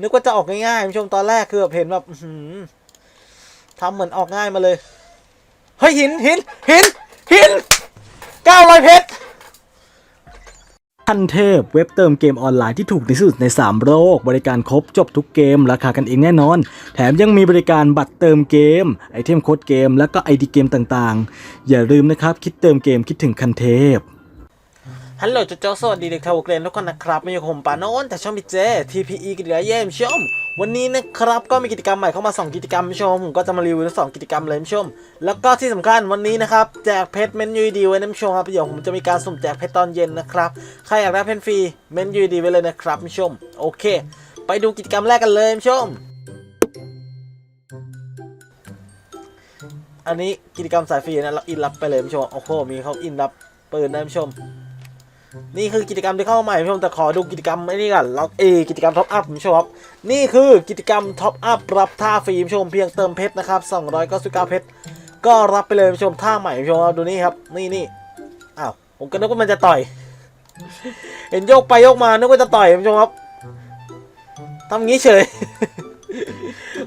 นึกว่าจะออกง่ายๆคุณผู้ชมตอนแรกคือแบบเห็นแบบทำเหมือนออกง่ายมาเลย เฮ้ยหินหินหินหินเก้าร้อยเพชรทันเทพเว็บเติมเกมออนไลน์ที่ถูกที่สุดใน 3 โลก บริการครบจบทุกเกม ราคากันเองแน่นอน แถมยังมีบริการบัตรเติมเกม ไอเทมโค้ดเกม และก็ไอดีเกมต่างๆ อย่าลืมนะครับ คิดเติมเกมคิดถึงคันเทพ ฮัลโหลจุ๊ๆสวัสดีเด็กทาวเกรนทุกคนนะครับมาอยู่กับผมปานโอนแต่ช่องพีเจ TPE กิจกรรมเยี่ยมชม วันนี้นะครับก็มีกิจกรรมใหม่เข้ามา 2 กิจกรรมชมผมก็จะมารีวิวทั้งสองกิจกรรมเลยชม แล้วก็ที่สำคัญวันนี้นะครับแจกเพชรเมนยูดีไว้นะชมครับเดี๋ยวผมจะมีการสุ่มแจกเพชรตอนเย็นนะครับใครอยากได้เพชรฟรีเมนยูดีไว้เลยนะครับชม โอเค ไปดูกิจกรรมแรกกันเลยชม อันนี้กิจกรรมสายฟรีนะเราอินรับไปเลยชมโอ้โหมีเขาอินรับปืนนะชม นี่คือกิจกรรมที่เข้ามาใหม่ผู้ชมแต่ขอดูกิจกรรมไอ้นี่ก่อนล็อกเอกิจกรรมท็อปอัพผู้ชมครับนี่คือกิจกรรมท็อปอัพรับท่าฟรีผู้ชมเพียงเติมเพชรนะครับ299เพชรก็รับไปเลยผู้ชมท่าใหม่ผู้ชมครับดูนี่ครับ นี่นี่อ้าวผมก็นึกว่ามันจะต่อย เห็นโยกไปโยกมานึกว่าจะต่อยผู้ชมครับทำงี้เฉย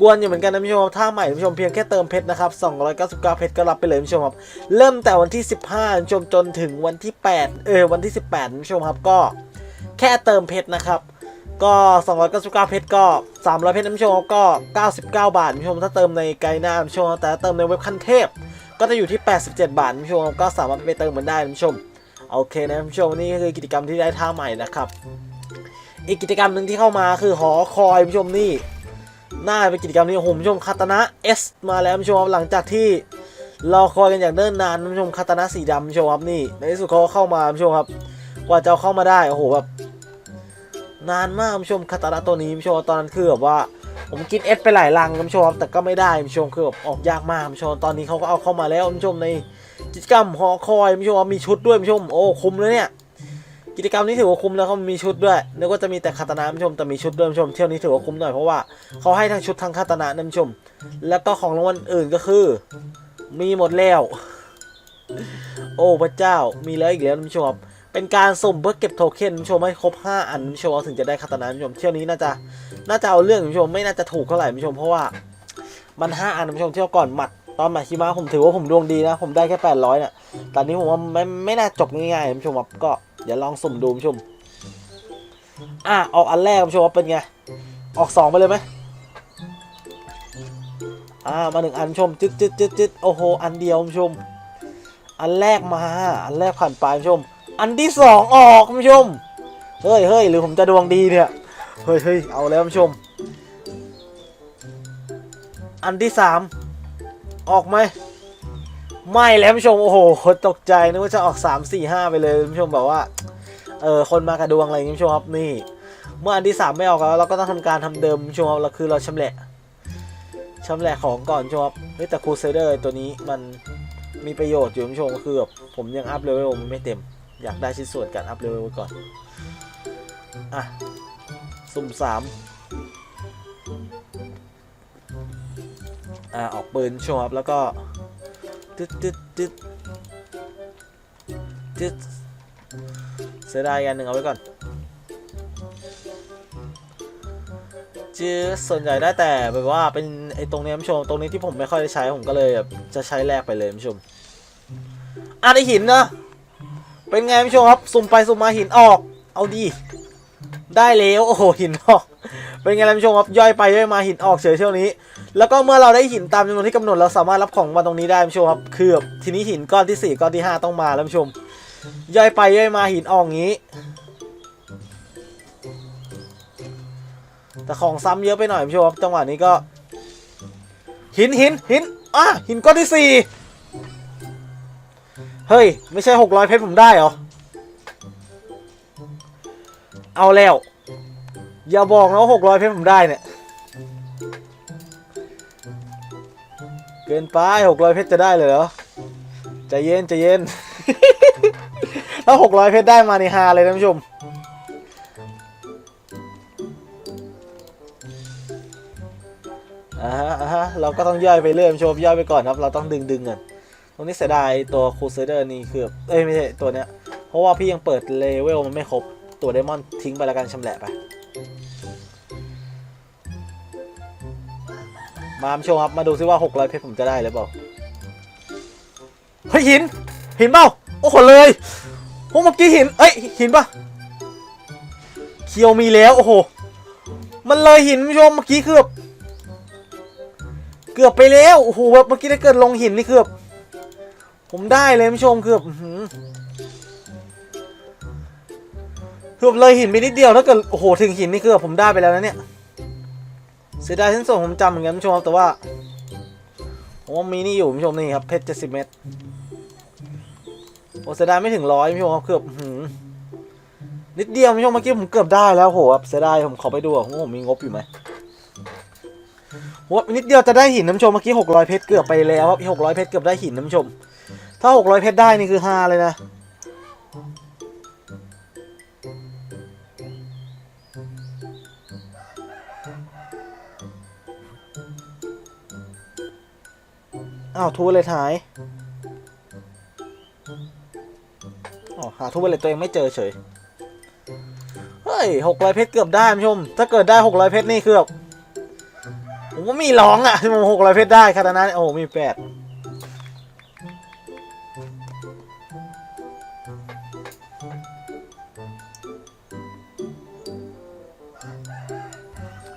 กวนอยู่เหมือนกันนะผู้ชมครับท่าใหม่ผู้ชมเพียงแค่เติมเพชรนะครับ299 เพชรก็รับไปเลยผู้ชมครับ เริ่มแต่วันที่ 15ผู้ชมจนถึงวันที่ 8 เออวันที่ 18ผู้ชมครับก็แค่เติมเพชรนะครับก็ 299 เพชรก็ 300 เพชรนะผู้ชมครับก็ 99 บาทผู้ชมถ้าเติมในไกด์หน้าผู้ชมแต่ถ้าเติมในเว็บคันเทพ ก็จะอยู่ที่ 87 บาทผู้ชมครับก็สามารถไปเติมมันได้นะผู้ชม โอเคนะผู้ชมนี่คือกิจกรรมที่ได้ท่าใหม่นะครับ อีกกิจกรรมหนึ่งที่เข้ามาคือหอคอยผู้ชมนี่ หน่าเป็นกิจกรรมนี้ผู้ชมคาตานะ S มาแล้วชมครับหลังจากที่รอคอยกันอย่างเนิ่นนานชมคาตานะสีดำชมครับนี่ ในที่สุดเขาเข้ามาชมครับ กว่าจะเข้ามาได้โอ้โหแบบนานมากชมคาตานะตัวนี้ชมตอนนั้นคือแบบว่าผมกิน S ไปหลายลังชมครับแต่ก็ไม่ได้ชมคือแบบออกยากมากชมตอนนี้เขาก็เอาเข้ามาแล้วชมในกิจกรรมหอคอยชมมีชุดด้วยชมโอ้คุ้มเลยเนี่ย กิจกรรมนี้ถือว่าคุ้มแล้วเขามีชุดด้วยนึกว่าจะมีแต่คาตานะคุณผู้ชมแต่มีชุดด้วยคุณผู้ชม เที่ยวนี้ถือว่าคุ้มหน่อยเพราะว่าเขาให้ทั้งชุดทั้งคาตานะนะคุณผู้ชม แล้วก็ของรางวัลอื่นก็คือ มีหมดแล้ว โอ้พระเจ้ามีแล้วอีกแล้วคุณผู้ชมเป็นการสุ่มเพื่อเก็บโทเค็นผู้ชมให้ครบ 5 อันผู้ชมถึงจะได้คาตานะคุณผู้ชมเที่ยวนี้น่าจะน่าจะเอาเรื่องคุณผู้ชมไม่น่าจะถูกเท่าไหร่คุณผู้ชมเพราะว่ามัน 5 อันคุณผู้ชมเที่ยวก่อนหมัดตอนหมัดฮิมาผมถือว่าผมดวงดีนะ ผมได้แค่ 800เนี่ยตอนนี้ผมว่าไม่ไม่น่าจบง่ายๆผู้ชมครับก็ ดี๋ยวลองสุ่มดูผู้ชม อะออกอันแรกผู้ชมว่าเป็นไง ออกสองไปเลยไหมอ่ามาหนึ่งอันชม จึ๊ดจึ๊ดจึ๊ดจึ๊ดโอ้โห อันเดียวชม อันแรกมา อันแรกผ่านไปชม อันที่สองออกผู้ชม เฮ้ยเฮ้ยหรือผมจะดวงดีเนี่ย เฮ้ยเฮ้ยเอาแล้วผู้ชม อันที่สามออกไหม ไม่แล้วผู้ชมโอ้โหตกใจนึกว่าจะออก 3 4 5 ไปเลยผู้ชมแบบว่าเออคนมากระดวงอะไรอย่างงี้คุณผู้ชมครับนี่ เมื่ออันที่ 3 ไม่ออกแล้วเราก็ต้องทำการทำเดิมผู้ชมครับเราคือเราชำแหละชำแหละของก่อนผู้ชมครับเฮ้ยแต่ครูเซเดอร์ตัวนี้มันมีประโยชน์อยู่ผู้ชมก็คือแบบผมยังอัพเลเวลมันไม่เต็ม อยากได้ชิ้นส่วนการอัพเลเวลไว้ก่อนอะสุ่มสามอ่าออกปืนชมครับแล้วก็ ตึ๊ดตึ๊ดตึ๊ดตึ๊ดเสียดายอันหนึ่งเอาไว้ก่อนจื้อส่วนใหญ่ได้แต่แบบว่าเป็นไอ้ตรงนี้ผู้ชมตรงนี้ที่ผมไม่ค่อยได้ใช้ผมก็เลยแบบจะใช้แลกไปเลยผู้ชมอะได้หินนะเป็นไงผู้ชมครับสุ่มไปสุ่มมาหินออก เอาดี ได้แล้วโอ้โหหินออก เป็นไงล่ะผู้ชมครับย่อยไปย่อยมาหินออกเฉยเที่ยวนี้ แล้วก็เมื่อเราได้หินตามจำนวนที่กำหนดเราสามารถรับของมาตรงนี้ได้ผู้ชมครับคือทีนี้หินก้อนที่ 4 ก้อนที่ 5 ต้องมาแล้วผู้ชม ย่อยไปย่อยมาหินออกงี้ แต่ของซ้ำเยอะไปหน่อยผู้ชมครับจังหวะนี้ก็ หินหินหินอะหินก้อนที่ 4 เฮ้ย ไม่ใช่ 600 เพชรผมได้เหรอ เอาแล้ว อย่าบอกนะว่า600 เพชรผมได้เนี่ย เกินไปหกร้อยเพชรจะได้เลยเหรอใจเย็นใจเย็น ถ้าหกร้อยเพชรได้มาในฮาเลยท่านผู้ชม อ่าฮะอ่าฮะเราก็ต้องย่อยไปเรื่อยท่านผู้ชมย่อยไปก่อนครับ เราต้องดึงดึงกันตรงนี้เสียดายตัวคูเซเดอร์นี่คือ เอ้ยไม่ใช่ตัวเนี้ย เพราะว่าพี่ยังเปิดเลเวลมันไม่ครบ ตัวไดมอนทิ้งไปแล้วกันชำแหละไป มาผู้ชมครับ มาดูซิว่า 600 เพชรผมจะได้หรือเปล่า เฮ้ยหิน หินเปล่า โอ้โหเลยโอ้เมื่อกี้หิน เอ้ยหินปะเคียวมีแล้ว โอ้โห มันเลยหินผู้ชมเมื่อกี้คือบบเกือบไปแล้ว โอ้โหแบบเมื่อกี้ถ้าเกิดลงหินนี่คือบ ผมได้เลยผู้ชมคือแบบอื้อบเลยหินไปนิดเดียวถ้าเกิด โอ้โห ถึงหินนี่คือบผมได้ไปแล้วนะเนี่ย เสียดายทั้งส่วนผมจำเหมือนกันผู้ชมครับแต่ว่าผมว่ามีนี่อยู่ผู้ชมนี่ครับเพชรเจ็ดสิบเมตรโอ้เสียดายไม่ถึงร้อยผู้ชมครับเกือบหือนิดเดียวผู้ชมเมื่อกี้ผมเกือบได้แล้วโหครับเสียดายผมขอไปดูอะว่าผมมีงบอยู่ไหมโหนิดเดียวจะได้หินน้ำชมเมื่อกี้หกร้อยเพชรเกือบไปแล้วครับหกร้อยเพชรเกือบได้หินน้ำชม ถ้าหกร้อยเพชรได้นี่คือฮาเลยนะ อ้าวทูเลยหายอ๋อหาทูเลยตัวเองไม่เจอเฉย เฮ้ยหกร้อยเพชรเกือบได้ผู้ชม ถ้าเกิดได้หกร้อยเพชรนี่คือแบบผมว่ามีร้องอะที่ผมหกร้อยเพชรได้คาตานะโอ้โหมีแปด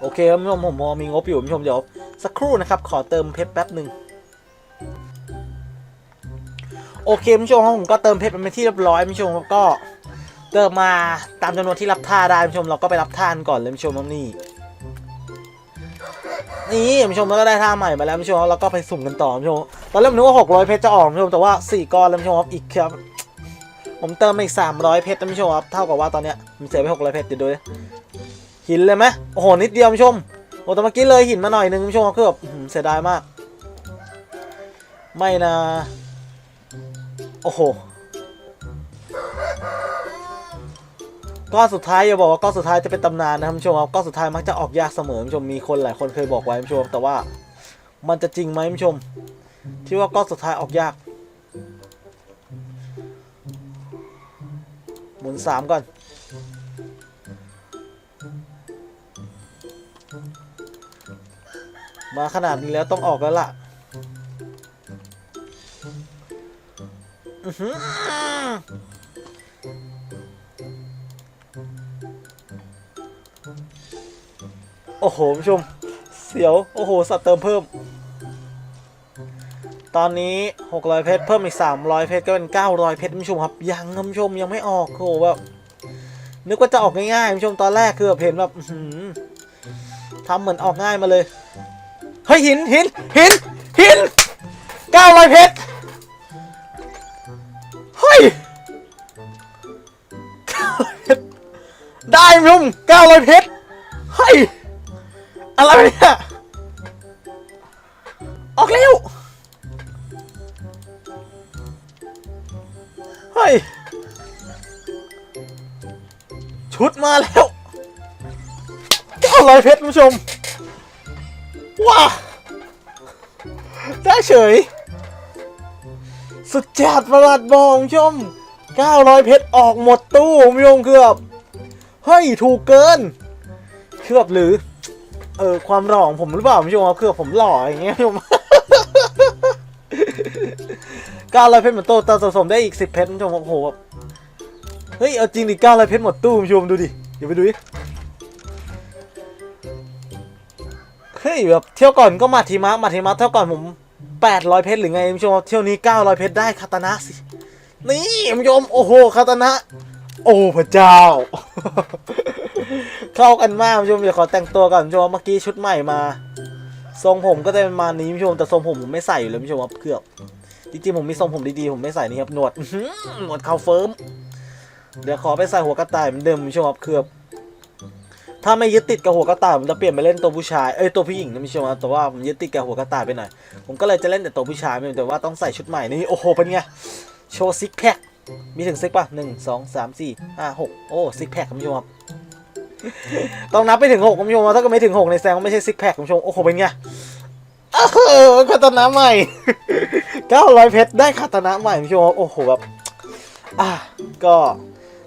โอเคครับผู้ชมผมพอมีงบอยู่ผู้ชมเดี๋ยวสักครู่นะครับ ขอเติมเพชรแป๊บหนึ่ง โอเคผู้ชมครับผมก็เติมเพชรเป็นที่เรียบร้อยผู้ชมก็เติมมาตามจำนวนที่รับท่าได้ผู้ชมเราก็ไปรับท่านก่อนเลยผู้ชมครับนี่นี่ผู้ชมเราก็ได้ท่าใหม่มาแล้วผู้ชมเราก็ไปสุ่มกันต่อผู้ชมตอนแรกผมนึกว่า600เพชรจะออกผู้ชมแต่ว่า4ก้อนแล้วผู้ชมอีกครับผมเติมมาอีก300เพชรนะผู้ชมครับเท่ากับว่าตอนเนี้ยผมเสียไป600เพชรเดี๋ยวดูดิหินเลยไหมโอ้โหนิดเดียวผู้ชมโอ้แต่เมื่อกี้เลยหินมาหน่อยนึงผู้ชมคือแบบเสียดายมาก ไม่นะ โอ้โหก้อนสุดท้ายอย่าบอกว่าก้อนสุดท้ายจะเป็นตำนานนะครับคุณผู้ชมครับก้อนสุดท้ายมักจะออกยากเสมอคุณผู้ชมมีคนหลายคนเคยบอกไว้คุณผู้ชมแต่ว่ามันจะจริงไหมคุณผู้ชม ที่ว่าก้อนสุดท้ายออกยาก หมุนสามก่อนมาขนาดนี้แล้วต้องออกแล้วล่ะ โอ้โหผู้ชม เสียว โอ้โห สัตว์เติมเพิ่ม ตอนนี้ 600 เพชร เพิ่มอีก 300 เพชร ก็เป็น 900 เพชรผู้ชมครับ ยังครับผู้ชม ยังไม่ออก โอ้โหแบบ นึกว่าจะออกง่ายๆผู้ชม ตอนแรกคือแบบเห็นแบบทำเหมือนออกง่ายมาเลย เฮ้ยหินหินหินหิน900 เพชร ได้ผู้ชม900เพชรเฮ้ย อะไรเนี่ย ออกเร็ว เฮ้ย ชุดมาแล้วเก้าร้อยเพชรผู้ชม ว้า ได้เฉย สุดจัดประหลาดบองผู้ชม900 เพชรออกหมดตู้คุณผู้ชมเกือบ เฮ้ยถูกเกินเกือบหรือเออความหล่อของผมหรือเปล่าพี่ชมครับคือผมหล่ออย่างเงี้ยพี่ชมก้าร้อยเพชรหมดตู้ตอนสะสมได้อีกสิบเพชรพี่ชมโอ้โหแบบเฮ้ยเอาจริงดิก้าร้อยเพชรหมดตู้พี่ชมดูดิเดี๋ยวไปดูดิเฮ้ยแบบเที่ยวก่อนก็มาทีมะมาทีมะเที่ยวก่อนผมแปดร้อยเพชรหรือไงพี่ชมเที่ยวนี้เก้าร้อยเพชรได้คาตานะสินี่พี่ชมโอ้โหคาตานะ โอ้พระเจ้า เข้ากันมากผู้ชมเดี๋ยวขอแต่งตัวก่อนผู้ชมเมื่อกี้ชุดใหม่มา ทรงผมก็จะเป็นมานี้ผู้ชมแต่ทรงผมผมไม่ใส่อยู่เลยผู้ชมครับเกือบจริงๆผมมีทรงผมดีๆผมไม่ใส่นี่ครับหนวดหนวดเขาเฟิร์มเดี๋ยวขอไปใส่หัวกระต่ายเหมือนเดิมผู้ชมครับเกือบถ้าไม่ยึดติดกับหัวกระต่ายผมจะเปลี่ยนไปเล่นตัวผู้ชายเอ้ยตัวผู้หญิงนะผู้ชมแต่ว่าผมยึดติดกับหัวกระต่ายไปหน่อยผมก็เลยจะเล่นแต่ตัวผู้ชายไม่แต่ว่าต้องใส่ชุดใหม่นี่โอ้โหเป็นไงโชว์ซิกแพค มีถึงซิกป่ะหนึ่งสองสามสี่ห้าหกโอ้ซิกแพคคุณผู้ชมครับ ต้องนับไปถึงหกคุณผู้ชมถ้าก็ไม่ถึงหกในแซงก็ไม่ใช่ซิกแพคคุณผู้ชม โอ้โห เป็นไงเออคาตนะใหม่900เพชรได้คาตนะใหม่คุณผู้ชมโอ้โหแบบอะก็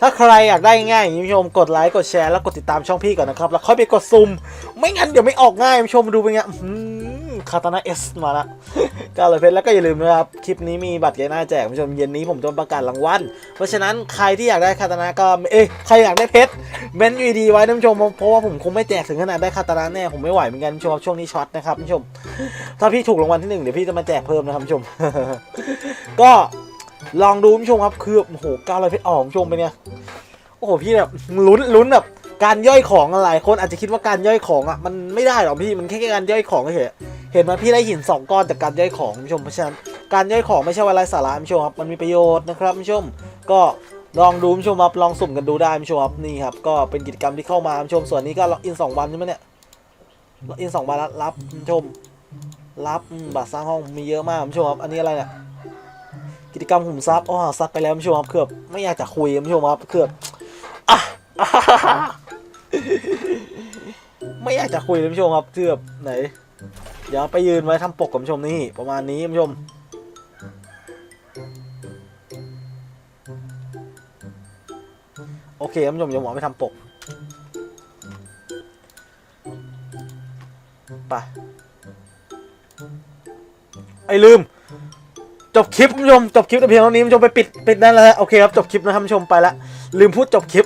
ถ้าใครอยากได้ง่ายคุณผู้ชมกดไลค์กดแชร์แล้วกดติดตามช่องพี่ก่อนนะครับ แล้วค่อยไปกดซุ่มไม่งั้นเดี๋ยวไม่ออกง่ายคุณผู้ชมดูเป็นไงคาตนาเอสมาละ ก้าร้อยเพชรแล้วก็อย่าลืมนะครับ คลิปนี้มีบัตรเกน่าแจกคุณผู้ชมเย็นนี้ผมจะประกาศรางวัลเพราะฉะนั้นใครที่อยากได้คาตานาก็เอ้ยใครอยากได้เพชรเม้นยูดีไว้นะคุณผู้ชมเพราะว่าผมคงไม่แจกถึงขนาดได้คาตานาแน่ผมไม่ไหวเหมือนกันผู้ชมช่วงนี้ช็อตนะครับคุณผู้ชม ถ้าพี่ถูกรางวัลที่หนึ่งเดี๋ยวพี่จะมาแจกเพิ่มนะครับคุณผู้ชม ก็ลองดูคุณผู้ชมครับคือโอ้โหก้าร้อยเพชรออกคุณผู้ชมเป็นไงโอ้โหพี่แบบลุ้นลุ้นแบบการย่อยของหลายคนอาจจะคิดว่าการย่อยของอะมันไม่ได้หรอกพี่มันแค่การย่อยของเฉย เห็นไหมพี่ได้หินสองก้อนจากการย่อยของคุณผู้ชมเพราะฉะนั้นการย่อยของไม่ใช่ว่าไร้สาระคุณผู้ชมครับมันมีประโยชน์นะครับคุณผู้ชมก็ลองดูคุณผู้ชมครับลองสุ่มกันดูได้คุณผู้ชมครับนี่ครับก็เป็นกิจกรรมที่เข้ามาคุณผู้ชมส่วนนี้ก็ล็อกอินสองวันใช่ไหมเนี่ยล็อกอินสองวันรับคุณผู้ชม รับบัตรสร้างห้องมีเยอะมากคุณผู้ชมครับอันนี้อะไรเนี่ยกิจกรรมขุมทรัพย์อ๋อซัดไปแล้วคุณผู้ชมครับเกือบไม่อยากจะคุยคุณผู้ชมครับเกือบอะไม่อยากจะคุยเลยคุณผู้ชมครับเกือบไหน เดี๋ยวไปยืนไว้ทำปกกับผู้ชมนี่ประมาณนี้คุณผู้ชม โอเคคุณผู้ชมเดี๋ยวหมอไปทำปกไปไอ้ลืม จบคลิปคุณผู้ชมจบคลิปแต่เพียงเท่านี้คุณผู้ชมไปปิดปิดนั่นแล้วโอเคครับจบคลิปนะครับคุณผู้ชมไปละลืมพูดจบคลิป